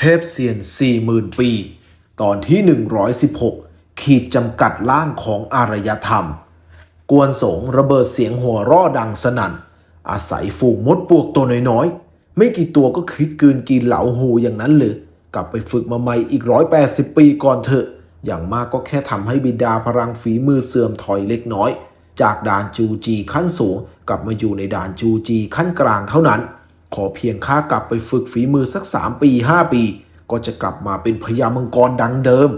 เทพเซียน 40,000 ปี ตอนที่ 116 ขีดจำกัดล่างของอารยธรรม กวนสงระเบิดเสียงหัวร่อดังสนั่น อาศัยฝูงมดปวกตัวน้อยๆ ไม่กี่ตัวก็คิดกืนกินเหลาหูอย่างนั้นเลยกลับไปฝึกมาใหม่อีก 180 ปีก่อนเถอะ อย่างมากก็แค่ทำให้บิดาพลังฝีมือเสื่อมถอยเล็กน้อย จากด่านจูจีขั้นสูงกลับมาอยู่ในด่านจูจีขั้นกลางเท่านั้น ขอเพียงข้ากลับไปฝึกฝีมือสัก 3 ปี 5 ปี ก็จะกลับมาเป็นพญามังกรดังเดิม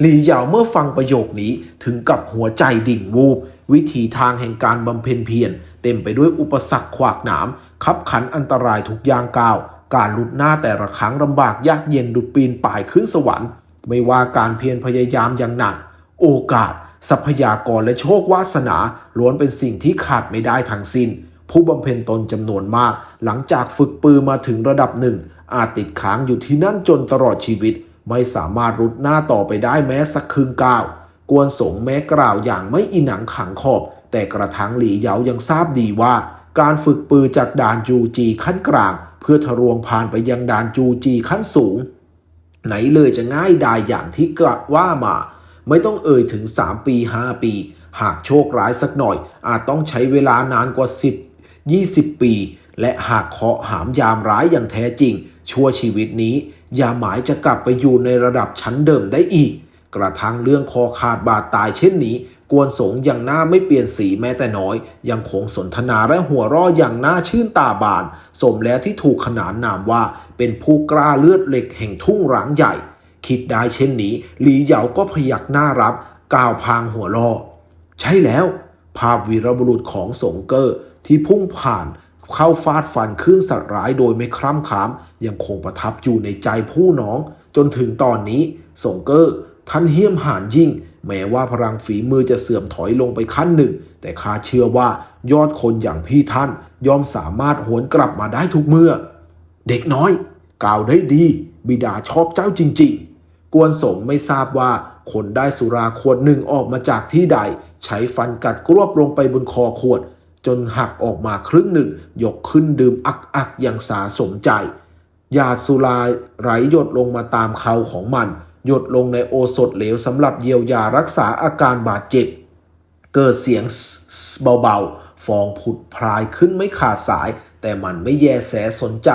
หลี่เหยาเมื่อฟังประโยคนี้ถึงกับหัวใจดิ่งวูบ วิถีทางแห่งการบำเพ็ญเพียรเต็มไปด้วยอุปสรรคขวากหนามขับขันอันตรายทุกอย่างก้าว การหลุดหน้าแต่ละครั้งลำบากยากเย็นดุดปีนป่ายขึ้นสวรรค์ ไม่ว่าการเพียรพยายามอย่างหนัก โอกาสทรัพยากรและโชควาสนาล้วนเป็นสิ่งที่ขาดไม่ได้ทั้งสิ้น ผู้บำเพ็ญตนจำนวนมาก หลังจากฝึกปือมาถึงระดับหนึ่ง อาจติดค้างอยู่ที่นั่นจนตลอดชีวิต ไม่สามารถรุดหน้าต่อไปได้แม้สักครึ่งก้าวกวนสงแม้กล่าวอย่างไม่อิหนังขังขอบ แต่กระทั่งหลีเหยายังทราบดีว่า การฝึกปือจากด่านจูจีขั้นกลาง เพื่อทะลวงผ่านไปยังด่านจูจีขั้นสูง ไหนเลยจะง่ายดายอย่างที่กะว่ามา ไม่ต้องเอ่ยถึง 3 ปี 5 ปี หากโชคร้ายสักหน่อย อาจต้องใช้เวลานานกว่า 10 20 ปี และหากเคาะหามยามร้ายอย่างแท้จริง ชั่วชีวิตนี้อย่าหมายจะกลับไปอยู่ในระดับชั้นเดิมได้อีก กระทั่งเรื่องคอขาดบาดตายเช่นนี้ กวนสงอย่างหน้าไม่เปลี่ยนสีแม้แต่น้อย ยังคงสนทนาและหัวร่ออย่างน่าชื่นตาบาน สมแล้วที่ถูกขนานนามว่า เป็นผู้กล้าเลือดเหล็กแห่งทุ่งร้างใหญ่ คิดได้เช่นนี้หลีเหยาก็พยักหน้ารับก้าวพางหัวลอใช่แล้ว ภาพวีรบุรุษของสงเกอร์ ที่พุ่งผ่านเข้าฟาดฟันขึ้นสัตว์ร้ายโดยไม่คร่ำขาม ยังคงประทับอยู่ในใจผู้น้อง จนถึงตอนนี้สงเกอร์ท่านเหี้ยมหานยิ่ง แม้ว่าพลังฝีมือจะเสื่อมถอยลงไปขั้นหนึ่ง แต่ข้าเชื่อว่ายอดคนอย่างพี่ท่านย่อมสามารถหวนกลับมาได้ทุกเมื่อ เด็กน้อย กล่าวได้ดี บิดาชอบเจ้าจริง ๆ กวนสงไม่ทราบว่าคนได้สุราขวดหนึ่งออกมาจากที่ใด ใช้ฟันกัดกรวบลงไปบนคอขวด จนหักออกมาครึ่งหนึ่ง ยกขึ้นดื่มอักอักอย่างสาสมใจหยาดสุราไหลหยดลงมาตามเขาของมัน หยดลงในโอสถเหลวสำหรับเยียวยารักษาอาการบาดเจ็บ เกิดเสียงเบาๆ ฟองผุดพรายขึ้นไม่ขาดสาย แต่มันไม่แยแสสนใจ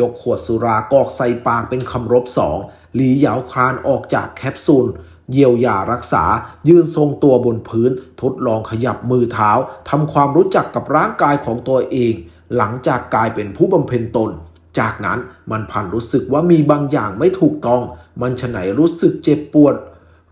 ยกขวดสุรากอกใส่ปากเป็นคำรบสอง หลีเหยาคลานออกจากแคปซูล เยียวยารักษา ยืนทรงตัวบนพื้น ทดลองขยับมือเท้าทำความรู้จักกับร่างกายของตัวเอง หลังจากกลายเป็นผู้บำเพ็ญตน จากนั้นมันพันรู้สึกว่ามีบางอย่างไม่ถูกต้อง มันฉะไหนรู้สึกเจ็บปวด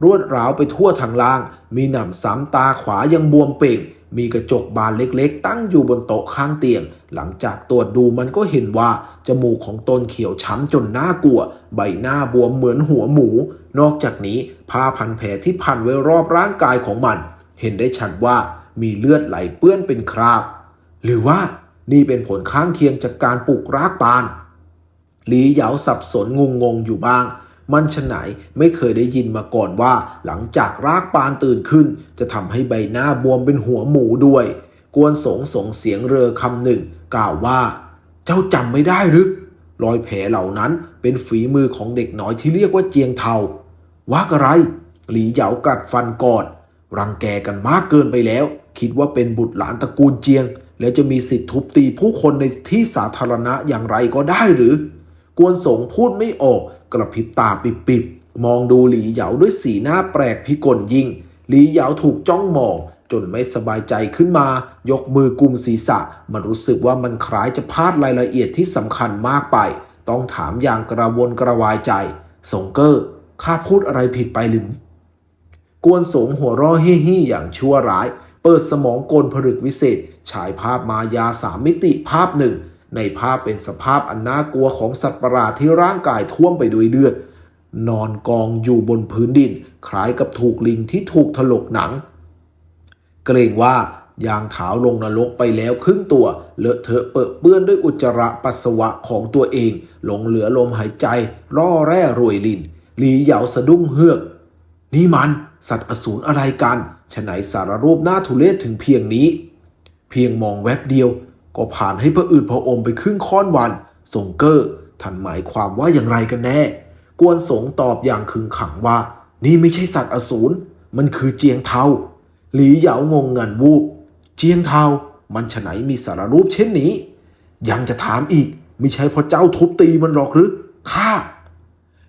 รวดร้าวไปทั่วทางล่าง มีหนำซ้ำตาขวายังบวมเป่ง มีกระจกบานเล็กๆ ตั้งอยู่บนโต๊ะข้างเตียง หลังจากตรวจดูมันก็เห็นว่า จมูกของตนเขียวช้ำจนน่ากลัว ใบหน้าบวมเหมือนหัวหมู นอกจากนี้ผ้าพันแผลที่พันไว้รอบร่างกายของมัน เห็นได้ชัดว่ามีเลือดไหลเปื้อนเป็นคราบ หรือว่านี่เป็นผลข้างเคียงจากการปลูกรากปานหลีเหยาสับสนงงงๆอยู่บ้าง มันฉไหนไม่เคยได้ยินมาก่อนว่า หลังจากรากปานตื่นขึ้น จะทำให้ใบหน้าบวมเป็นหัวหมูด้วย กวนสงสงเสียงเรือคำหนึ่ง กล่าวว่า เจ้าจำไม่ได้หรือรอยแผลเหล่านั้นเป็นฝีมือของเด็กน้อยที่เรียกว่าเจียงเทา ว่าอะไร หลีเหยากัดฟันกอด รังแกกันมากเกินไปแล้ว คิดว่าเป็นบุตรหลานตระกูลเจียง แล้วจะมีสิทธิทุบตีผู้คนในที่สาธารณะอย่างไรก็ได้หรือ กวนสงพูดไม่ออก กระพริบตาปิบๆ มองดูหลีเหยาด้วยสีหน้าแปลกพิกลยิ่ง หลีเหยาถูกจ้องมองจนไม่สบายใจขึ้นมา ยกมือกุมศีรษะ มันรู้สึกว่ามันคล้ายจะพลาดรายละเอียดที่สำคัญมากไป ต้องถามอย่างกระวนกระวายใจ สงเกอร์ ข้าพูดอะไรผิดไปหรือ กวนสงหัวร่อเฮิฮิอย่างชั่วร้าย เปิดสมองกลผลึกวิเศษ ฉายภาพมายาสามมิติภาพหนึ่ง ในภาพเป็นสภาพอันน่ากลัวของสัตว์ประหลาดที่ร่างกายท่วมไปด้วยเลือด นอนกองอยู่บนพื้นดิน คล้ายกับถูกลิงที่ถูกถลกหนัง เกรงว่ายางเท้าลงนรกไปแล้วครึ่งตัว เลอะเทอะเปื้อเปื้อนด้วยอุจจาระปัสสาวะของตัวเอง หลงเหลือลมหายใจ ร่อแร่รวยลิน หลีเหยาสะดุ้งเฮือก นี่มัน สัตว์อสูรอะไรกันฉไหนสารรูปหน้าทุเลศถึงเพียงนี้ เพียงมองแวบเดียว ก็ผ่านให้พระอืดพระอมไปครึ่งค่อนวันสงเกอร์ท่านหมายความว่าอย่างไรกันแน่ กวนสงตอบอย่างขึงขังว่า นี่ไม่ใช่สัตว์อสูรมันคือเจียงเทาหลีเหยางงงันวูบ เจียงเทามันฉไหนมีสารรูปเช่นนี้ ยังจะถามอีก ไม่ใช่พราะเจ้าทุบตีมันหรอกหรือข้า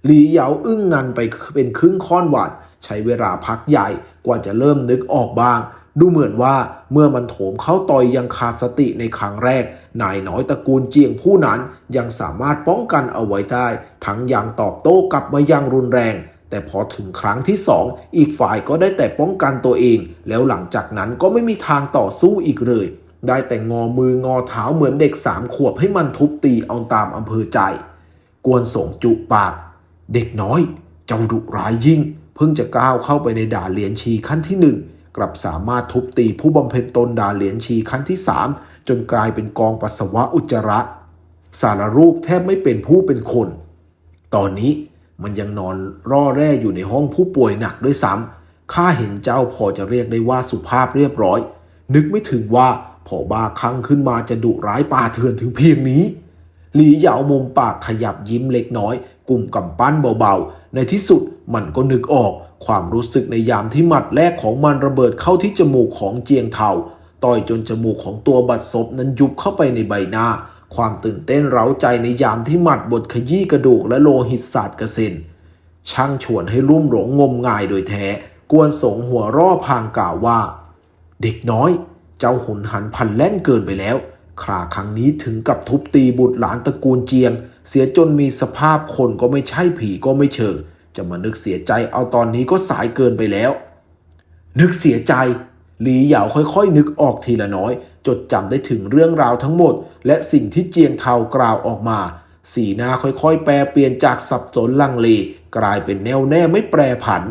หลีเหยาอึ้งงันไปเป็นครึ่งค่อนวันใช้เวลาพักใหญ่กว่าจะเริ่มนึกออกบ้าง ดูเหมือนว่าเมื่อมันโถมเข้าต่อยยังขาดสติในครั้งแรก นายน้อยตระกูลเจียงผู้นั้นยังสามารถป้องกันเอาไว้ได้ ทั้งยังตอบโต้กลับมายังรุนแรง แต่พอถึงครั้งที่สองอีกฝ่ายก็ได้แต่ป้องกันตัวเอง แล้วหลังจากนั้นก็ไม่มีทางต่อสู้อีกเลย ได้แต่งอมืองอเท้าเหมือนเด็กสามขวบให้มันทุบตีเอาตามอำเภอใจ กวนสงจุปาก เด็กน้อย เจ้าดุร้ายยิ่ง เพิ่งจะก้าวเข้าไปในด่านเหรียญชีขั้นที่หนึ่งกลับสามารถทุบตีผู้บำเพ็ญตนด่านเหรียญชีขั้นที่สามจนกลายเป็นกองปัสสาวะอุจจาระ สารรูปแทบไม่เป็นผู้เป็นคน ตอนนี้มันยังนอนร่อแร่อยู่ในห้องผู้ป่วยหนักด้วยซ้ำข้าเห็นเจ้าพอจะเรียกได้ว่าสุภาพเรียบร้อย นึกไม่ถึงว่าพอบ้าครั้งขึ้นมาจะดุร้ายป่าเถื่อนถึงเพียงนี้ หลีเหยามุมปากขยับยิ้มเล็กน้อย กลุ่มกำปั้นเบาๆ ในที่สุดมันก็นึกออก ความรู้สึกในยามที่หมัดแรกของมันระเบิดเข้าที่จมูกของเจียงเทาต่อยจนจมูกของตัวบัดซบนั้นยุบเข้าไปในใบหน้า ความตื่นเต้นเร้าใจในยามที่หมัดบดขยี้กระดูกและโลหิตศาสาดกระเซ็นช่างชวนให้รุ่มหลงงมงายโดยแท้ กวนสงหัวร่อพางกล่าวว่า เด็กน้อย เจ้าหุนหันพันแล่นเกินไปแล้วคราครั้งนี้ถึงกับทุบตีบุตรหลานตระกูลเจียง เสียจนมีสภาพคนก็ไม่ใช่ผีก็ไม่เชิง จะมานึกเสียใจเอาตอนนี้ก็สายเกินไปแล้ว นึกเสียใจหลีเหยาค่อยๆ นึกออกทีละน้อย จดจำได้ถึงเรื่องราวทั้งหมด และสิ่งที่เจียงเทากล่าวออกมา สีหน้าค่อยๆ แปลเปลี่ยนจากสับสนลังเล กลายเป็นแน่วแน่ไม่แปรผัน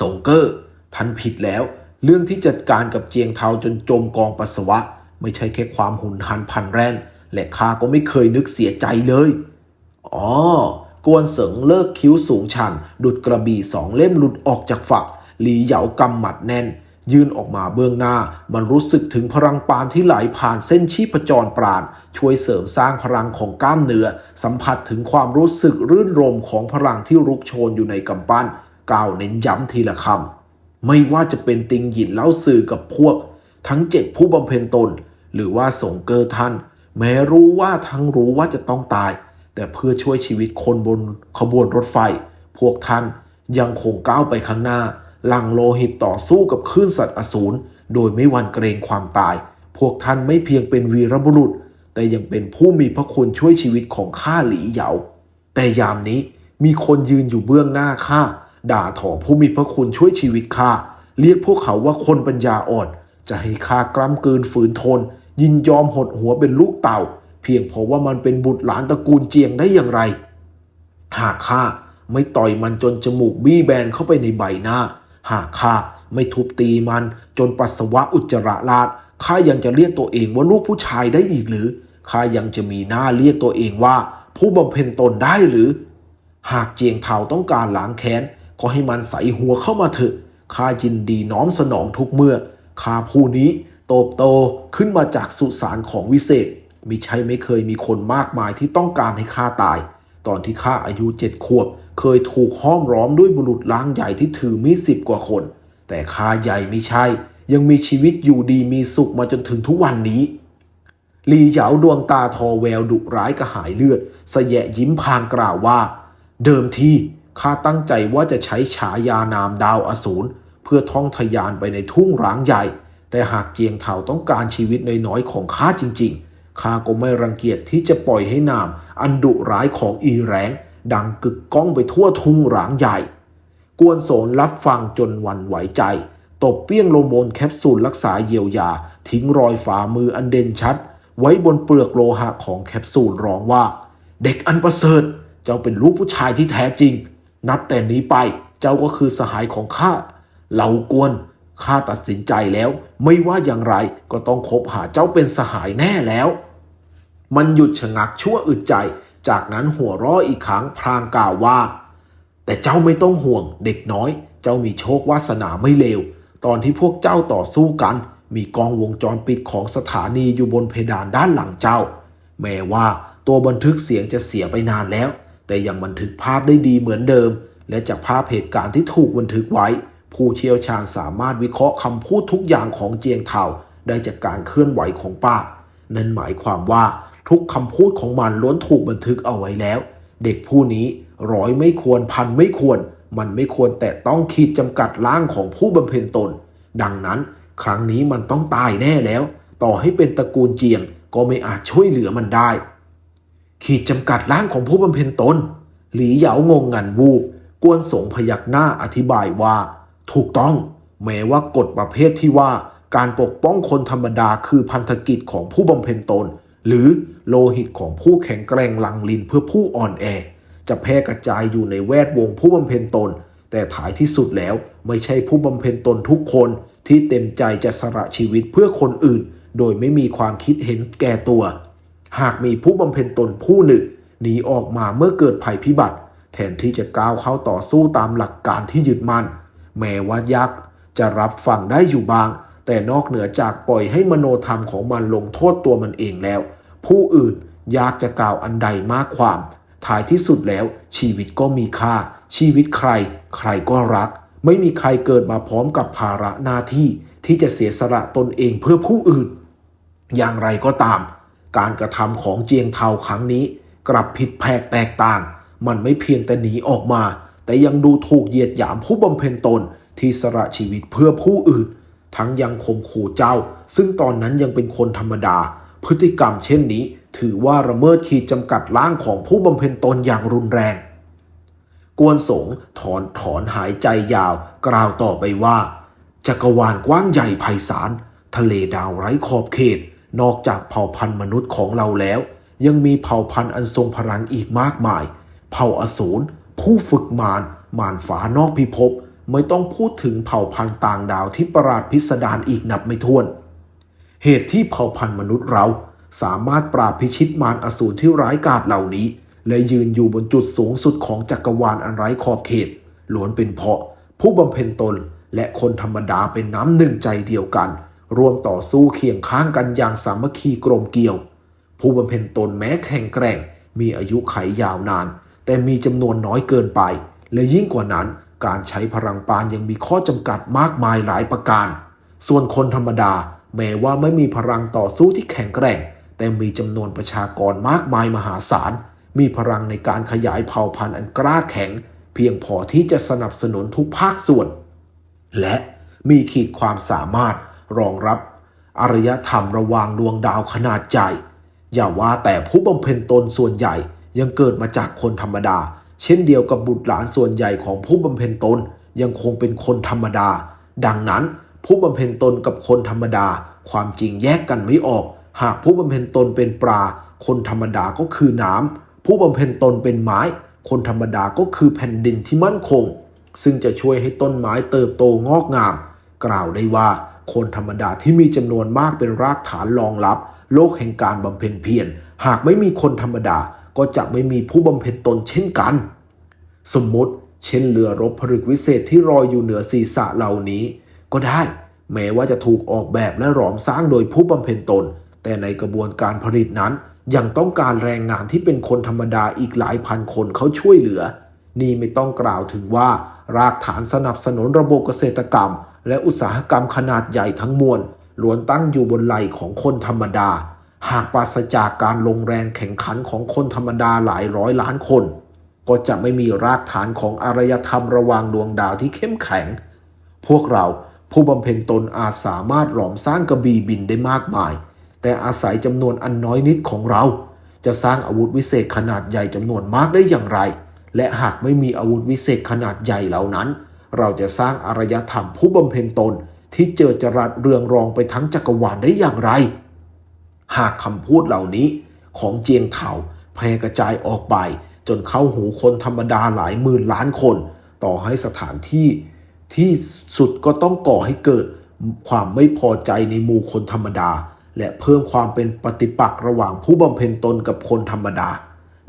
สงเกอร์ท่านผิดแล้ว เรื่องที่จัดการกับเจียงเทาจนจมกองปัสสาวะ ไม่ใช่แค่ความหุนหันพันแร่น และข้าก็ไม่เคยนึกเสียใจเลย อ๋อกวนเสิงเลิกคิ้วสูงชัน ดุดกระบี่สองเล่มหลุดออกจากฝัก หลีเหยากำหมัดแน่น ยื่นออกมาเบื้องหน้า มันรู้สึกถึงพลังปานที่ไหลผ่านเส้นชีพจรปราณ ช่วยเสริมสร้างพลังของกล้ามเนื้อ สัมผัสถึงความรู้สึกรื่นรมของพลังที่รุกโชนอยู่ในกำปั้นกล่าวเน้นย้ำทีละคำ ไม่ว่าจะเป็นติงหยินเล่าสื่อกับพวก ทั้งเจ็ดผู้บำเพ็ญตน หรือว่าสงเกอร์ท่าน แม้รู้ว่าทั้งรู้ว่าจะต้องตาย แต่เพื่อช่วยชีวิตคนบนขบวนรถไฟ พวกท่านยังคงก้าวไปข้างหน้า หลังโลหิตต่อสู้กับคลื่นสัตว์อสูรโดยไม่หวั่นเกรงความตาย พวกท่านไม่เพียงเป็นวีรบุรุษ แต่ยังเป็นผู้มีพระคุณช่วยชีวิตของข้าหลีเหยา แต่ยามนี้มีคนยืนอยู่เบื้องหน้าข้าด่าถอผู้มีพระคุณช่วยชีวิตข้าเรียกพวกเขาว่าคนปัญญาอ่อน จะให้ข้ากล้ำกลืนฝืนทน ยินยอมหดหัวเป็นลูกเต่า เพียงเพราะว่ามันเป็นบุตรหลานตระกูลเจียงได้อย่างไร หากข้าไม่ต่อยมันจนจมูกบี้แบนเข้าไปในใบหน้า หากข้าไม่ทุบตีมันจนปัสสาวะอุจจาระลาดข้ายังจะเรียกตัวเองว่าลูกผู้ชายได้อีกหรือข้ายังจะมีหน้าเรียกตัวเองว่า ผู้บำเพ็ญตนได้หรือ หากเจียงเทาต้องการล้างแค้นก็ให้มันใส่หัวเข้ามาเถอะข้ายินดีน้อมสนองทุกเมื่อข้าผู้นี้ โตบโตขึ้นมาจากสุสานของวิเศษ มิใช่ไม่เคยมีคนมากมายที่ต้องการให้ข้าตาย ตอนที่ข้าอายุเจ็ดขวบ เคยถูกห้อมล้อมด้วยบุรุษล้างใหญ่ที่ถือมีดสิบกว่าคน แต่ข้าใหญ่ไม่ใช่ ยังมีชีวิตอยู่ดีมีสุขมาจนถึงทุกวันนี้ลีเหยาดวงตาทอแววดุร้ายกระหายเลือดสแยะยิ้มพางกล่าวว่า เดิมทีข้าตั้งใจว่าจะใช้ฉายานามดาวอสูรเพื่อท่องทะยานไปในทุ่งร้างใหญ่ แต่หากเจียงเถาต้องการชีวิตน้อยๆของข้าจริงๆ ข้าก็ไม่รังเกียจที่จะปล่อยให้นาม อันดุร้ายของอีแรงดังกึกก้องไปทั่วทุ่งร้างใหญ่ กวนโสนรับฟังจนวันไหวใจ ตบเปี้ยงลงบนแคปซูลรักษาเยียวยา ทิ้งรอยฝ่ามืออันเด่นชัด ไว้บนเปลือกโลหะของแคปซูลร้องว่า เด็กอันประเสริฐ เจ้าเป็นลูกผู้ชายที่แท้จริง นับแต่นี้ไป เจ้าก็คือสหายของข้าเหล่ากวน ข้าตัดสินใจแล้ว ไม่ว่าอย่างไรก็ต้องคบหาเจ้าเป็นสหายแน่แล้ว มันหยุดชะงักชั่วอึดใจ จากนั้นหัวราะอีกครั้งพลางกล่าวว่า แต่เจ้าไม่ต้องห่วงเด็กน้อย เจ้ามีโชควาสนาไม่เลว ตอนที่พวกเจ้าต่อสู้กัน มีกล้องวงจรปิดของสถานีอยู่บนเพดานด้านหลังเจ้า แม้ว่าตัวบันทึกเสียงจะเสียไปนานแล้ว แต่ยังบันทึกภาพได้ดีเหมือนเดิม และจากภาพเหตุการณ์ที่ถูกบันทึกไว้ ผู้เชี่ยวชาญสามารถวิเคราะห์คำพูดทุกอย่างของเจียงเถาได้จากการเคลื่อนไหวของป้า นั่นหมายความว่าทุกคำพูดของมันล้วนถูกบันทึกเอาไว้แล้ว เด็กผู้นี้ร้อยไม่ควรพันไม่ควร มันไม่ควรแต่ต้องขีดจำกัดร่างของผู้บำเพ็ญตน ดังนั้น ครั้งนี้มันต้องตายแน่แล้ว ต่อให้เป็นตระกูลเจียง ก็ไม่อาจช่วยเหลือมันได้ ขีดจำกัดร่างของผู้บำเพ็ญตน หลีเหยางงงันวูบกวนสงพยักหน้าอธิบายว่า ถูกต้อง แม้ว่ากฎประเภทที่ว่าการปกป้องคนธรรมดาคือพันธกิจของผู้บำเพ็ญตน หรือโลหิตของผู้แข็งแกร่งลังลินเพื่อผู้อ่อนแอ จะแพร่กระจายอยู่ในแวดวงผู้บำเพ็ญตน แต่ท้ายที่สุดแล้วไม่ใช่ผู้บำเพ็ญตนทุกคนที่เต็มใจจะสละชีวิตเพื่อคนอื่น โดยไม่มีความคิดเห็นแก่ตัว หากมีผู้บำเพ็ญตนผู้หนึ่งหนีออกมาเมื่อเกิดภัยพิบัติ แทนที่จะก้าวเข้าต่อสู้ตามหลักการที่ยึดมั่น แม้ว่ายักษ์จะรับฟังได้อยู่บาง แต่นอกเหนือจากปล่อยให้มโนธรรมของมันลงโทษตัวมันเองแล้ว ผู้อื่นยากจะกล่าวอันใดมากความท้ายที่สุดแล้วชีวิตก็มีค่า ชีวิตใคร ใครก็รัก ไม่มีใครเกิดมาพร้อมกับภาระหน้าที่ที่จะเสียสละตนเองเพื่อผู้อื่น อย่างไรก็ตาม การกระทำของเจียงเทาครั้งนี้ กลับผิดแผกแตกต่าง มันไม่เพียงแต่หนีออกมา แต่ยังดูถูกเหยียดหยามผู้บำเพ็ญตนที่สละชีวิตเพื่อผู้อื่น ทั้งยังข่มขู่เจ้า ซึ่งตอนนั้นยังเป็นคนธรรมดา พฤติกรรมเช่นนี้ ถือว่าละเมิดขีดจำกัดร่างของผู้บำเพ็ญตนอย่างรุนแรง กวนสงถอนถอนหายใจยาว กล่าวต่อไปว่า จักรวาลกว้างใหญ่ไพศาลทะเลดาวไร้ขอบเขต นอกจากเผ่าพันธุ์มนุษย์ของเราแล้ว ยังมีเผ่าพันธุ์อันทรงพลังอีกมากมาย เผ่าอสูร ผู้ฝึกมารมารฝานอกพิภพไม่ต้องพูดถึงเผ่าพันธุ์ต่างดาวที่ประหลาดพิสดารอีกนับไม่ถ้วน เหตุที่เผ่าพันธุ์มนุษย์เราสามารถปราบพิชิตมารอสูรที่ร้ายกาจเหล่านี้ และยืนอยู่บนจุดสูงสุดของจักรวาลอันไร้ขอบเขตล้วนเป็นเพราะ ผู้บำเพ็ญตนและคนธรรมดาเป็นน้ำหนึ่งใจเดียวกัน ร่วมต่อสู้เคียงข้างกันอย่างสามัคคีกลมเกลียว ผู้บำเพ็ญตนแม้แข็งแกร่ง มีอายุไขยาวนาน แต่มีจำนวนน้อยเกินไป และยิ่งกว่านั้น การใช้พลังปานยังมีข้อจำกัดมากมายหลายประการ ส่วนคนธรรมดา แม้ว่าไม่มีพลังต่อสู้ที่แข็งแกร่ง แต่มีจำนวนประชากรมากมายมหาศาล มีพลังในการขยายเผ่าพันธุ์อันกล้าแข็ง เพียงพอที่จะสนับสนุนทุกภาคส่วน และมีขีดความสามารถรองรับอารยธรรมระวางดวงดาวขนาดใหญ่ อย่าว่าแต่ผู้บำเพ็ญตนส่วนใหญ่ ยังเกิดมาจากคนธรรมดา เช่นเดียวกับบุตรหลานส่วนใหญ่ของผู้บำเพ็ญตนยังคงเป็นคนธรรมดา ดังนั้นผู้บำเพ็ญตนกับคนธรรมดา ความจริงแยกกันไม่ออก หากผู้บำเพ็ญตนเป็นปลา คนธรรมดาก็คือน้ำผู้บำเพ็ญตนเป็นไม้ คนธรรมดาก็คือแผ่นดินที่มั่นคง ซึ่งจะช่วยให้ต้นไม้เติบโตงอกงาม กล่าวได้ว่าคนธรรมดาที่มีจำนวนมากเป็นรากฐานรองรับ โลกแห่งการบำเพ็ญเพียรหากไม่มีคนธรรมดา ก็จะไม่มีผู้บำเพ็ญตนเช่นกัน สมมติ เช่นเรือรบผลึกวิเศษที่ลอยอยู่เหนือศีรษะเหล่านี้ ก็ได้ แม้ว่าจะถูกออกแบบและหลอมสร้างโดยผู้บำเพ็ญตน แต่ในกระบวนการผลิตนั้น ยังต้องการแรงงานที่เป็นคนธรรมดาอีกหลายพันคนเขาช่วยเหลือ นี่ไม่ต้องกล่าวถึงว่า รากฐานสนับสนุนระบบเกษตรกรรม และอุตสาหกรรมขนาดใหญ่ทั้งมวลล้วนตั้งอยู่บนไหล่ของคนธรรมดา หากปราศจากการลงแรงแข่งขันของคนธรรมดาหลายร้อยล้านคน ก็จะไม่มีรากฐานของอารยธรรมระวางดวงดาวที่เข้มแข็ง พวกเราผู้บำเพ็ญตนอาจสามารถหลอมสร้างกระบี่บินได้มากมาย แต่อาศัยจำนวนอันน้อยนิดของเรา จะสร้างอาวุธวิเศษขนาดใหญ่จำนวนมากได้อย่างไร และหากไม่มีอาวุธวิเศษขนาดใหญ่เหล่านั้น เราจะสร้างอารยธรรมผู้บำเพ็ญตนที่เจอจรัสเรืองรองไปทั้งจักรวาลได้อย่างไร หากคำพูดเหล่านี้ของเจียงเถาแพร่กระจายออกไป จนเข้าหูคนธรรมดาหลายหมื่นล้านคน ต่อให้สถานที่ที่สุดก็ต้องก่อให้เกิดความไม่พอใจในหมู่คนธรรมดา และเพิ่มความเป็นปฏิปักษ์ระหว่างผู้บำเพ็ญตนกับคนธรรมดา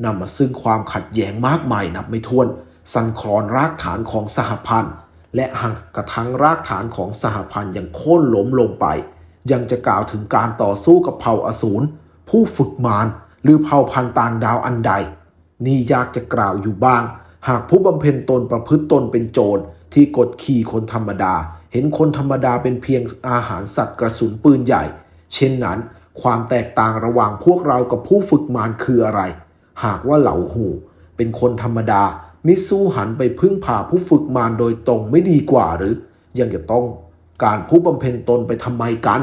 นำมาซึ่งความขัดแย้งมากมายนับไม่ถ้วน สันคลอนรากฐานของสหพันธ์ และหักกระทั่งรากฐานของสหพันธ์ยังโค่นล้มลงไป ยังจะกล่าวถึงการต่อสู้กับเผ่าอสูร ผู้ฝึกมารหรือเผ่าพันธุ์ต่างดาวอันใด นี่ยากจะกล่าวอยู่บ้าง หากผู้บำเพ็ญตนประพฤติตนเป็นโจรที่กดขี่คนธรรมดา เห็นคนธรรมดาเป็นเพียงอาหารสัตว์กระสุนปืนใหญ่ เช่นนั้น ความแตกต่างระหว่างพวกเรากับผู้ฝึกมารคืออะไร หากว่าเหล่าหูเป็นคนธรรมดามิสู้หันไปพึ่งพาผู้ฝึกมารโดยตรงไม่ดีกว่าหรือ ยังจะต้อง การผู้บำเพ็ญตนไปทำไมกัน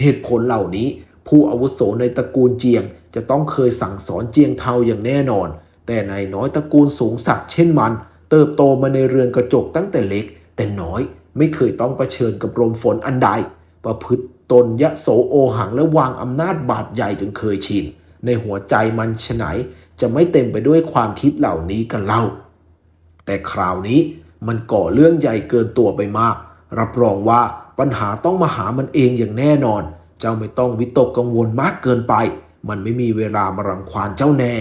เหตุผลเหล่านี้ ผู้อาวุโสในตระกูลเจียง จะต้องเคยสั่งสอนเจียงเทาอย่างแน่นอน แต่นายน้อยตระกูลสูงศักดิ์เช่นมัน เติบโตมาในเรือนกระจกตั้งแต่เล็ก แต่น้อยไม่เคยต้องเผชิญกับลมฝนอันใด ประพฤติตนยะโสโอหังและวางอำนาจบาดใหญ่จนเคยชิน ในหัวใจมันฉไหนจะไม่เต็มไปด้วยความคิดเหล่านี้กันเล่า แต่คราวนี้มันก่อเรื่องใหญ่เกินตัวไปมาก รับรองว่าปัญหาต้องมาหามันเองอย่างแน่นอน เจ้าไม่ต้องวิตกกังวลมากเกินไป มันไม่มีเวลามารังควานเจ้าแน่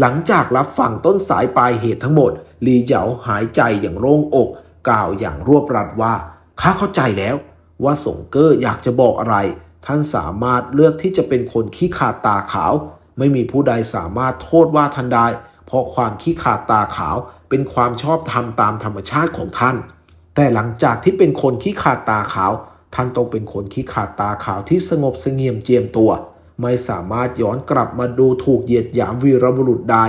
หลังจากรับฟังต้นสายปลายเหตุทั้งหมด ลีเหยาหายใจอย่างโล่งอก กล่าวอย่างรวบรัดว่าข้าเข้าใจแล้ว ว่าสงเกอร์อยากจะบอกอะไร ท่านสามารถเลือกที่จะเป็นคนขี้ขาดตาขาว ไม่มีผู้ใดสามารถโทษว่าท่านได้ เพราะความขี้ขาดตาขาวเป็นความชอบธรรมตามธรรมชาติของท่าน แต่หลังจากที่เป็นคนขี้ขาดตาขาว ท่านต้องเป็นคนขี้ขาดตาขาวที่สงบเสงี่ยมเจียมตัว ไม่สามารถย้อนกลับมาดูถูกเหยียดหยามวีรบุรุษได้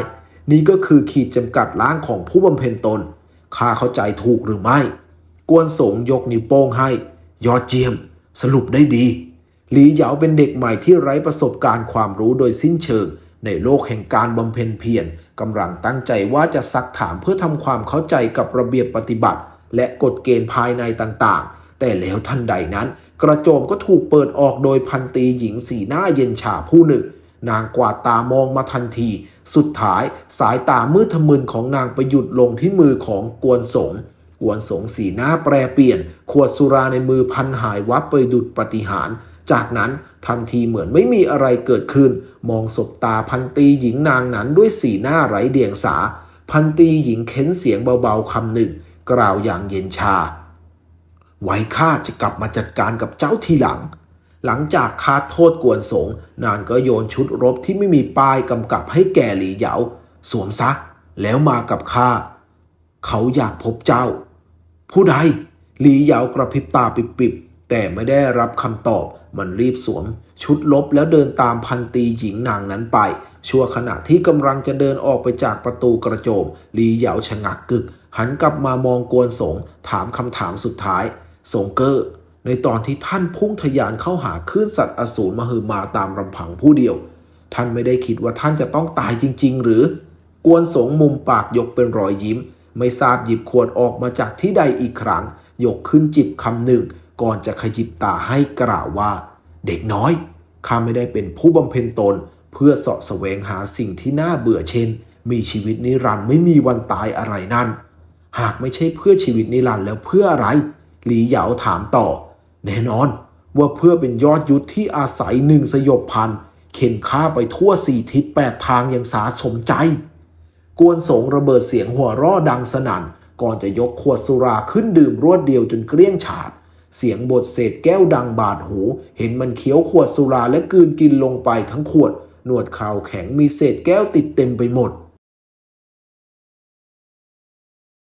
นี่ก็คือขีดจำกัดล้างของผู้บำเพ็ญตนข้าเข้าใจถูกหรือไม่ กวนสงยกนิ้วโป้งให้ ยอดเจียม สรุปได้ดี หลีเหยาเป็นเด็กใหม่ที่ไร้ประสบการณ์ความรู้โดยสิ้นเชิง ในโลกแห่งการบำเพ็ญเพียรกำลังตั้งใจว่าจะซักถามเพื่อทำความเข้าใจกับระเบียบปฏิบัติ และกฎเกณฑ์ภายในต่างๆ แต่แล้วทันใดนั้น กระโจมก็ถูกเปิดออกโดยพันตีหญิงสีหน้าเย็นชาผู้หนึ่ง นางกวาดตามองมาทันที สุดท้ายสายตามืดทะมึนของนางไปหยุดลงที่มือของกวนสงกวนสงสีหน้าแปรเปลี่ยน ขวดสุราในมือพันหายวับไปดุดปฏิหาร จากนั้นทำทีเหมือนไม่มีอะไรเกิดขึ้น มองศบตาพันตีหญิงนางนั้นด้วยสีหน้าไร้เดียงสา พันตีหญิงเค้นเสียงเบาๆคำหนึ่ง กล่าวอย่างเย็นชา ไว้ข้าจะกลับมาจัดการกับเจ้าทีหลัง หลังจากคาโทษกวนสงนานก็โยนชุดรบที่ไม่มีป้ายกำกับให้แก่หลีเหยาสวมซะ แล้วมากับข้า เขาอยากพบเจ้า ผู้ใดหลีเหยากระพริบตาปิบๆแต่ไม่ได้รับคำตอบมันรีบสวม ชุดลบแล้วเดินตามพันตีหญิงนางนั้นไป ชั่วขณะที่กำลังจะเดินออกไปจากประตูกระโจมหลีเหยาชะงักกึก หันกลับมามองกวนสงถามคำถามสุดท้าย สงเกอร์ในตอนที่ท่านพุ่งทะยานเข้าหาคลื่นสัตว์อสูรมหึมาตามลำพังผู้เดียว ท่านไม่ได้คิดว่าท่านจะต้องตายจริง ๆ หรือ กวนสงมุมปากยกเป็นรอยยิ้ม ไม่ทราบหยิบขวดออกมาจากที่ใดอีกครั้ง ยกขึ้นจิบคำหนึ่ง ก่อนจะขยิบตาให้กล่าวว่า เด็กน้อยข้าไม่ได้เป็นผู้บำเพ็ญตน เพื่อเสาะแสวงหาสิ่งที่น่าเบื่อเช่น มีชีวิตนิรันดร์ไม่มีวันตายอะไรนั่น หากไม่ใช่เพื่อชีวิตนิรันดร์แล้วเพื่ออะไร หลีเหยาถามต่อ แน่นอนว่าเพื่อเป็นยอดยุทธที่อาศัยหนึ่งสยบพันเข็นข้าไปทั่วสี่ทิศแปดทางอย่างสาสมใจ กวนสงระเบิดเสียงหัวร่อดังสนั่น ก่อนจะยกขวดสุราขึ้นดื่มรวดเดียวจนเกลี้ยงฉาด เสียงบทเศษแก้วดังบาดหู เห็นมันเคี้ยวขวดสุราและกืนกินลงไปทั้งขวด หนวดข่าวแข็งมีเศษแก้วติดเต็มไปหมด